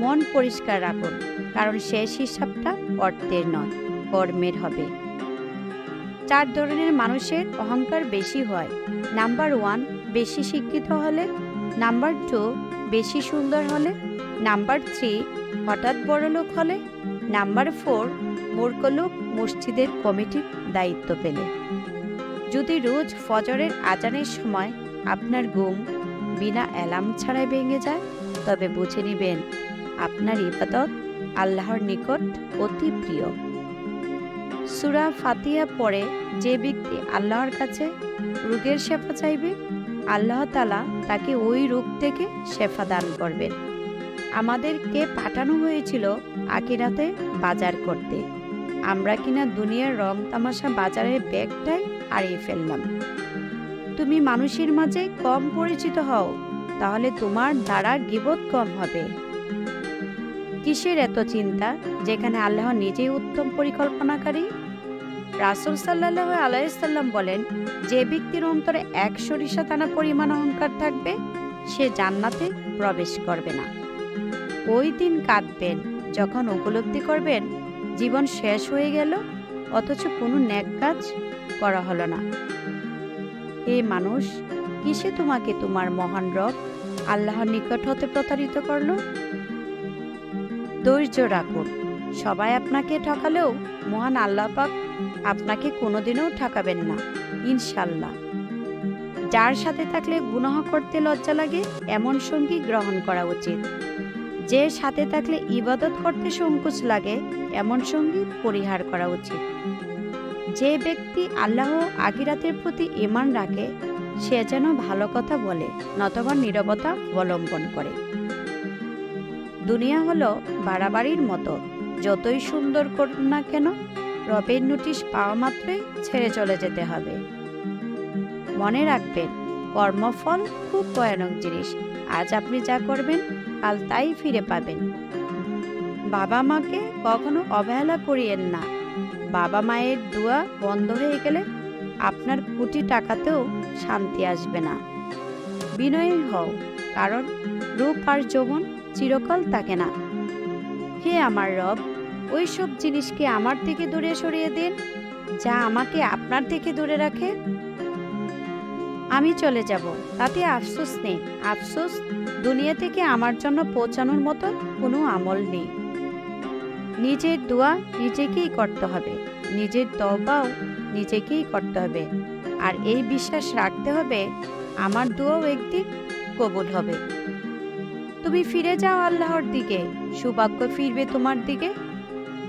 মন পরিষ্কার রাখুন, কারণ শেষ হিসাবটা অর্থের নয়, কর্মের হবে। চার ধরনের মানুষের অহংকার বেশি হয়। নাম্বার ওয়ান, বেশি শিক্ষিত হলে। নাম্বার টু, বেশি সুন্দর হলে। নাম্বার থ্রি, হঠাৎ বড় লোক হলে। নাম্বার ফোর, মূর্খ লোক মসজিদের কমিটির দায়িত্ব পেলে। যদি রোজ ফজরের আজানের সময় আপনার ঘুম বিনা অ্যালার্ম ছাড়াই ভেঙে যায়, তবে বুঝে নেবেন আপনার ইবাদত আল্লাহর নিকট অতি প্রিয়। সুরা ফাতিয়া পরে যে ব্যক্তি আল্লাহর কাছে রোগের শেফা চাইবে, আল্লাহ তালা তাকে ওই রোগ থেকে শেফা দান করবেন। আমাদেরকে পাঠানো হয়েছিল আকিরাতে বাজার করতে। আমরা কিনা দুনিয়ার রং তামাশা বাজারের ব্যাগটাই হারিয়ে ফেললাম। তুমি মানুষের মাঝে কম পরিচিত হও, তাহলে তোমার দ্বারা গিবত কম হবে। কিসের এত চিন্তা যেখানে আল্লাহ নিজেই উত্তম পরিকল্পনাকারী? রাসুল সাল্লাহ আলাইসাল্লাম বলেন, যে ব্যক্তির অন্তরে এক সরিষা টানা পরিমাণ অহংকার থাকবে, সে জান্নাতে প্রবেশ করবে না। ওই দিন কাঁদবেন, যখন উপলব্ধি করবেন, জীবন শেষ হয়ে গেল, অথচ কোনো ন্যাক কাজ করা হলো না। এ মানুষ, কিসে তোমাকে তোমার মহান রব আল্লাহর নিকট হতে প্রতারিত করল? ধৈর্য রাখুন। সবাই আপনাকে ঠকালেও মহান আল্লাহ পাক আপনাকে কোনোদিনও ঠকাবেন না ইনশাল্লাহ যার সাথে থাকলে গুনাহ করতে লজ্জা লাগে, এমন সঙ্গী গ্রহণ করা উচিত। যে সাথে থাকলে ইবাদত করতে সংকোচ লাগে, এমন সঙ্গী পরিহার করা উচিত। যে ব্যক্তি আল্লাহ আকিরাতের প্রতি ইমান রাখে, সে যেন ভালো কথা বলে, নতবা নীরবতা অবলম্বন করে। দুনিয়া হলো বাড়াবাড়ির মতো। যতই সুন্দর করুন না কেন, রবের নোটিশ পাওয়া মাত্রই ছেড়ে চলে যেতে হবে। মনে রাখবেন, কর্মফল খুব ভয়ানক জিনিস। আজ আপনি যা করবেন, কাল তাই ফিরে পাবেন। বাবা মাকে কখনো অবহেলা করিয়েন না। বাবা মায়ের দোয়া বন্ধ হয়ে গেলে আপনার কোটি টাকাতেও শান্তি আসবে না। বিনয়ী হও, কারণ রূপ আর যৌবন চিরকাল থাকে না। হে আমার রব ওই সব জিনিসকে আমার থেকে দূরে সরিয়ে দিন, যা আমাকে আপনার থেকে দূরে রাখে। আমি চলে যাব, তাতে আফসোস নেই। আফসোস, দুনিয়া থেকে আমার জন্য পৌঁছানোর মতো কোনো আমল নেই। নিজের দোয়া নিজেকেই করতে হবে, নিজের তবাও নিজেকেই করতে হবে। আর এই বিশ্বাস রাখতে হবে, আমার দোয়াও একদিন কবুল হবে। তুমি ফিরে যাও আল্লাহর দিকে। সৌভাগ্য ফিরবে তোমার দিকে।